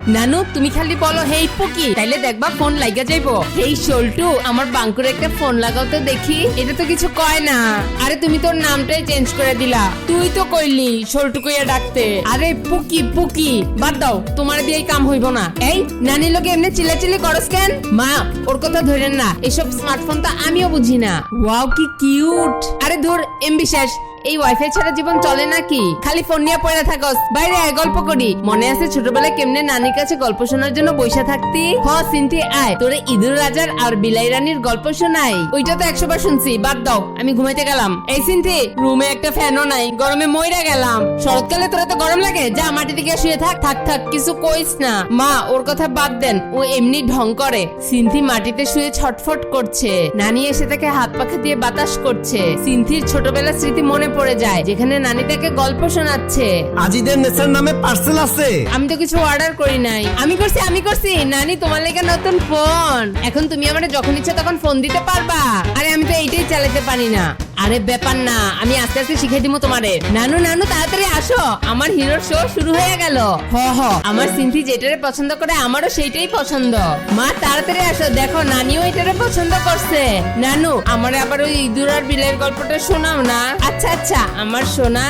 নানু তুমি খালি বলো হেই পুকি তাইলে দেখবা ফোন লাগা যাইবো। হেই শোল্টু আমার বাঙ্কুর একটা ফোন লাগাও তো দেখি এটা তো কিছু কয় না। আরে তুমি তোর নামটাই চেঞ্জ করে দিলা তুই তো কইলি শোল্টু কইয়া ডাকতে। আরে পুকি পুকি বাদ দাও তোমার দিয়ে এই কাম হইব না। এই নানি লোকে এমনি চিল্লাচিল্লি করস কেন? মা ওর কথা ধরেন না এসব স্মার্টফোন তো আমিও বুঝি না। ওয়াও কি কিউট! আরে ধর এমবি শেষ। এই ওয়াইফাই ছাড়া জীবন চলে নাকি খালি ফোন নিয়ে পড়ে থাকস। বাইরে আয়, গল্প করি। মনে আছে ছোটবেলায় কেমনে নানির কাছে গল্প শোনার জন্য বইসা থাকতি? হ সিনথি আয়। তোরে ইঁদুর রাজার আর বিলাই রানীর গল্প শোনাই। ওইটা তো একশো বার শুনছি, বাদ দাও। আমি ঘুমাইতে গেলাম। এই সিনথি রুমে একটা ফ্যানও নাই। গরমে মইরা গেলাম। শরৎকালে তোরা তো গরম লাগে? যা মাটিতে গিয়ে শুয়ে থাক। থাক থাক, কিছু কইস না। মা, ওর কথা বাদ দেন। ও এমনি ঢং করে। সিনথি মাটিতে শুয়ে ছটফট করছে। নানি এসে তাকে হাত পাখা দিয়ে বাতাস করছে। সিনথির ছোটবেলার স্মৃতি মনে পড়ে যায় যেখানে নানি তাকে গল্প শোনাচ্ছে। আজিদের নেসার নামে পার্সেল আছে। আমি তো কিছু অর্ডার করি নাই। আমি করছি আমি করছি। নানি তোমার লেগে নতুন ফোন এখন তুমি আমার যখন ইচ্ছা তখন ফোন দিতে পারবা। আরে আমি তো এইটাই চালাতে পারি না। আরে ব্যাপার না আমি আস্তে আস্তে শিখে দিব তোমারে। নানু নানু তাড়াতাড়ি আসো। আমার হিরোর শো শুরু হয়ে গেল। হ হ। আমার সিন্থি যেটারে পছন্দ করে আমারও সেইটাই পছন্দ। মা তাড়াতাড়ি আসো। দেখো নানিও এটারে পছন্দ করছে। নানু আমার আবার ওই ইঁদুর আর বিলের গল্পটা শোনাও না। আচ্ছা আচ্ছা। আমার সোনা